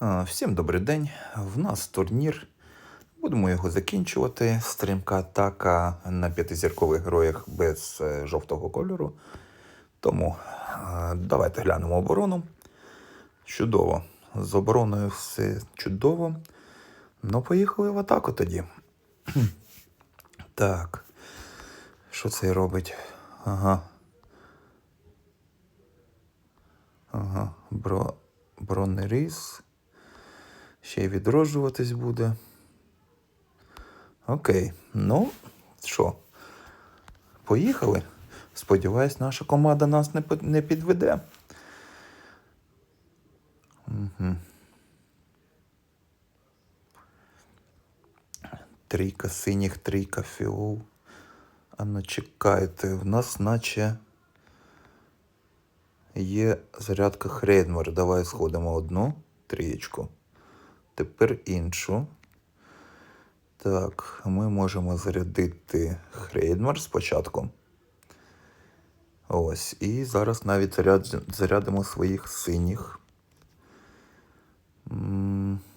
Всім добрий день. В нас турнір. Будемо його закінчувати. Стрімка атака на п'ятизіркових героях без е, жовтого кольору. Тому е, давайте глянемо оборону. Чудово. З обороною все чудово. Ну, поїхали в атаку тоді. так. Що це робить? Ага. Ага. Бро... Бронеріз. Ще й відроджуватись буде. Окей. Ну, що? Поїхали. Сподіваюсь, наша команда нас не, не підведе. Угу. Трійка синіх, трійка фіол. А ну чекайте, в нас наче є зарядка Хрейдмер. Давай сходимо одну трієчку. Тепер іншу. Так, ми можемо зарядити Хрейдмер спочатку. Ось. І зараз навіть заряд... зарядимо своїх синіх.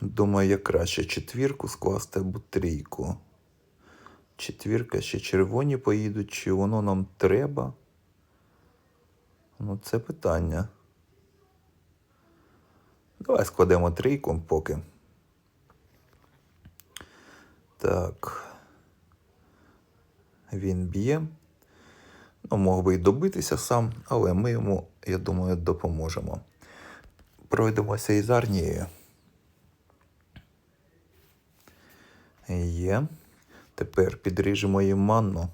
Думаю, як краще четвірку скласти або трійку. Четвірка ще червоні поїдуть, чи воно нам треба? Ну, це питання. Давай складемо трійку поки. Так. Він б'є. Ну, мог би й добитися сам, але ми йому, я думаю, допоможемо. Пройдемося із арнією. Є. Тепер підріжемо їм манну.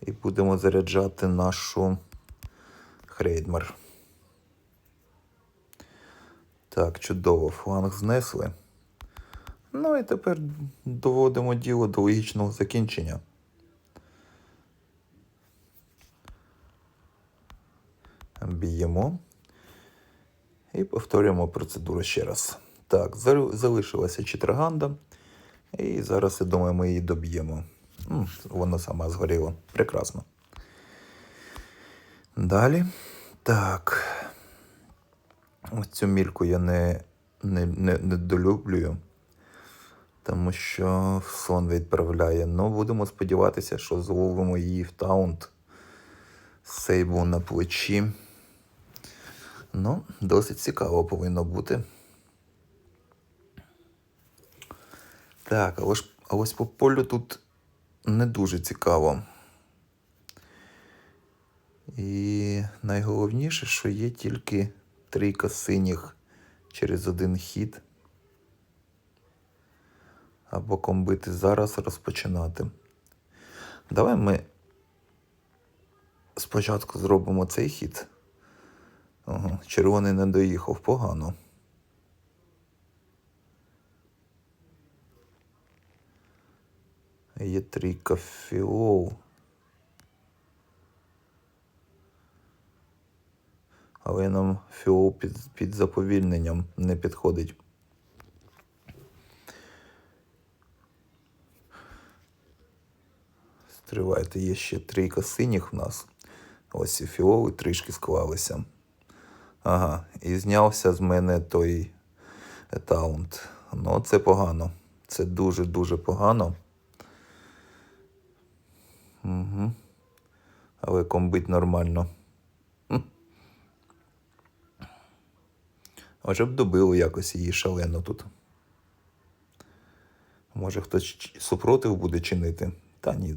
І будемо заряджати нашу Хрейдмер. Так, чудово, фланг знесли. Ну і тепер доводимо діло до логічного закінчення. Б'ємо. І повторюємо процедуру ще раз. Так, залишилася читраганда. І зараз, я думаю, ми її доб'ємо. Вона сама згоріла. Прекрасно. Далі. Так. Ось цю мільку я не, не, не, не долюблюю, тому що сон відправляє. Ну, будемо сподіватися, що зловимо її в таунт. Сейбу на плечі. Ну, досить цікаво повинно бути. Так, але ж а ось по полю тут не дуже цікаво. І найголовніше, що є тільки трійка синіх через один хід. Або комбити зараз розпочинати. Давай ми спочатку зробимо цей хід. Ага, червоний не доїхав погано. Є трійка фіол. Але нам фіол під, під заповільненням не підходить. Стривайте, є ще трійка синіх в нас. Ось і фіоли трішки склалися. Ага, і знявся з мене той таунт. Ну, це погано. Це дуже-дуже погано. Угу. Але комбить нормально. Хм. Б добило якось її шалено тут. Може хтось супротив буде чинити. Та ні.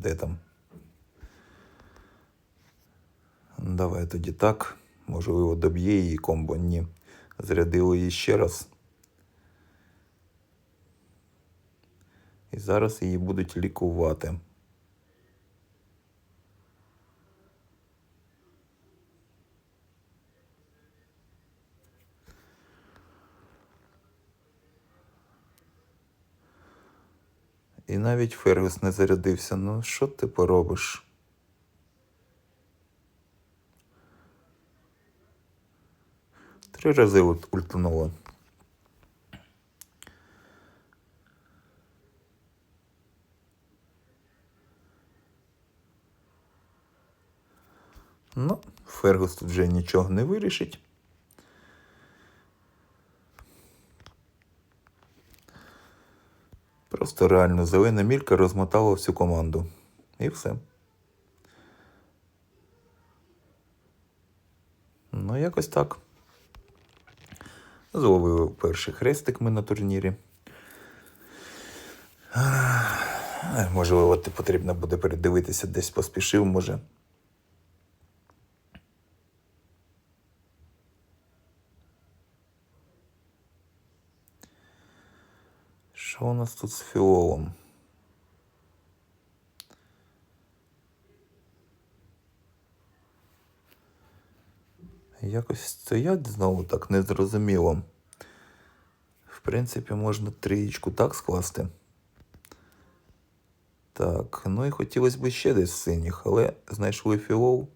Давай тоді так. Можливо, доб'є її комбо. Ні. Зарядило її ще раз. І зараз її будуть лікувати. І навіть Фергус не зарядився. Ну, що ти поробиш? Три рази ульт- ультануло. Ну, Фергус тут вже нічого не вирішить. Просто реально зелена мілька розмотала всю команду. І все. Ну, якось так. Зловили перший хрестик ми на турнірі. Можливо, потрібно буде передивитися, десь поспішив, може. Що у нас тут з фіолом? Якось стоять знову так незрозуміло. В принципі, можна трієчку так скласти. Так, ну і хотілося б ще десь синіх, але знайшли філол.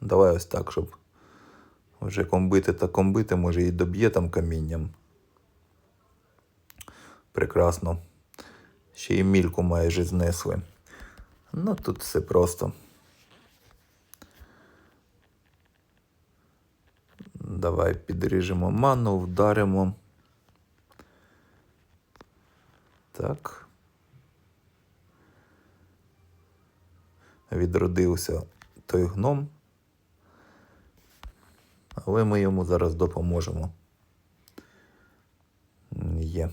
Давай ось так, щоб вже комбити та комбити, може і доб'є там камінням. Прекрасно. Ще й мільку майже знесли. Ну тут все просто. Давай підріжемо ману, вдаримо. Так. Відродився той гном. Але ми йому зараз допоможемо. Є.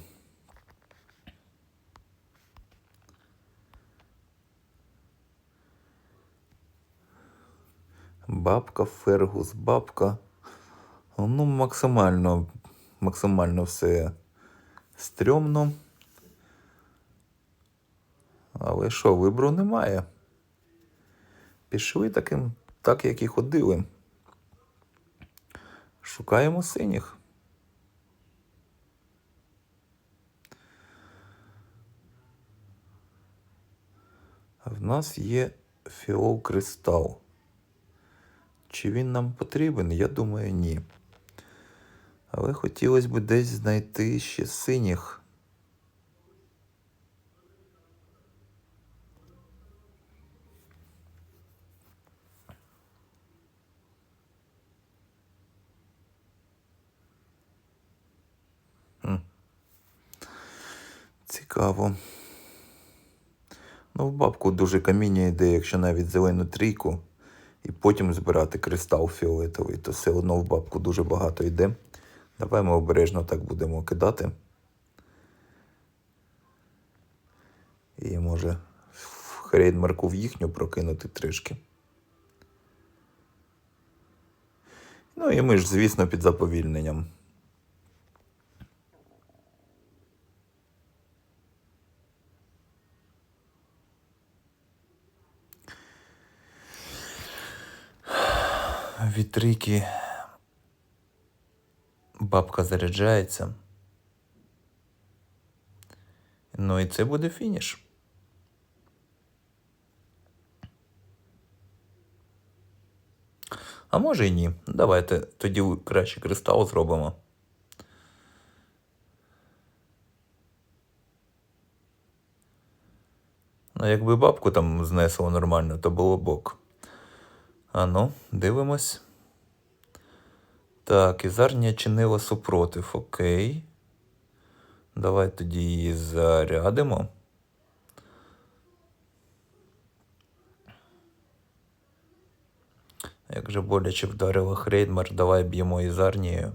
Бабка, Фергус, бабка. Ну, максимально, максимально все стрьомно. Але що, вибору немає. Пішли таким, так, як і ходили. Шукаємо синіх. В нас є фіол кристал. Чи він нам потрібен? Я думаю, ні. Але хотілося б десь знайти ще синіх. Цікаво. Ну, в бабку дуже каміння йде, якщо навіть зелену трійку, і потім збирати кристал фіолетовий, то все одно в бабку дуже багато йде. Давай ми обережно так будемо кидати. І може в хрейдмарку в їхню прокинути трішки. Ну і ми ж, звісно, під заповільненням. Вітрики. Бабка заряджається. Ну і це буде фініш. А може і ні. Давайте тоді краще кристал зробимо. Ну, якби бабку там знесло нормально, то було б ок. А ну, дивимось. Так, Ізарнія чинила супротив. Окей. Давай тоді її зарядимо. Як же боляче вдарила Хрейдмар, давай б'ємо Ізарнією.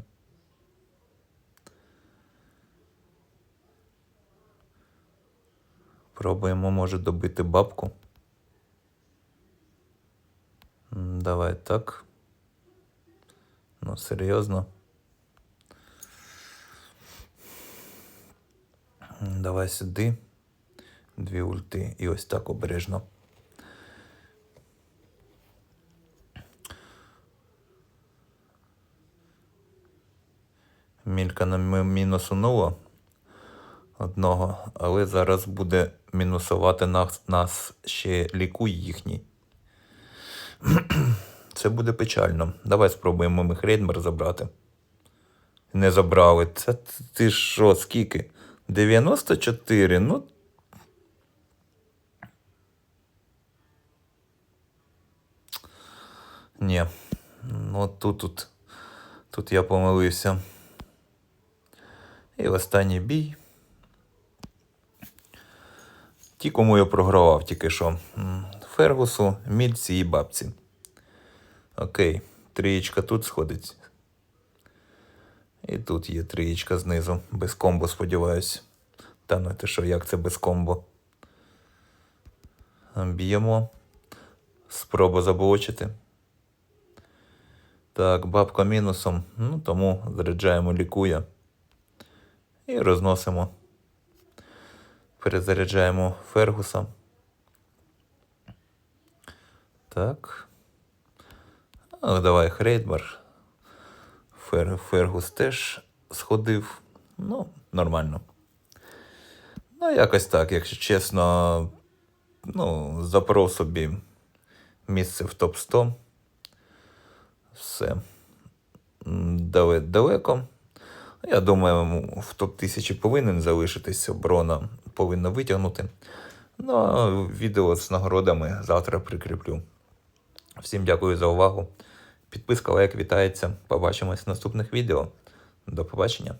Пробуємо, може, добити бабку. Давай так. Ну, серйозно. Давай сюди. Дві ульти. І ось так обережно. Мілька нам мінусунула одного, але зараз буде мінусувати нас ще лікуй їхній. Це буде печально. Давай спробуємо Мехрейдмер забрати. Не забрали. Це ти що, скільки? 94. Ну. Ні. Ну тут тут. Тут я помилився. І останній бій. Ті, кому я програвав тільки що. Фергусу, Мільці і бабці. Окей, трієчка тут сходить. І тут є трієчка знизу. Без комбо, сподіваюсь. Та ну ти що, як це без комбо? Б'ємо. Спроба заблочити. Так, бабка мінусом. Ну, тому заряджаємо лікує. І розносимо. Перезаряджаємо Фергуса. Так. Ну, давай Хрейтмар. Фер, Фергус теж сходив. Ну, нормально. Ну, якось так, якщо чесно, ну, запоров собі місце в топ-100. Все. Далеко. Я думаю, в топ-1000 повинен залишитись оборона, повинна витягнути. Ну, а відео з нагородами завтра прикріплю. Всім дякую за увагу. Підписка, лайк вітається. Побачимось в наступних відео. До побачення.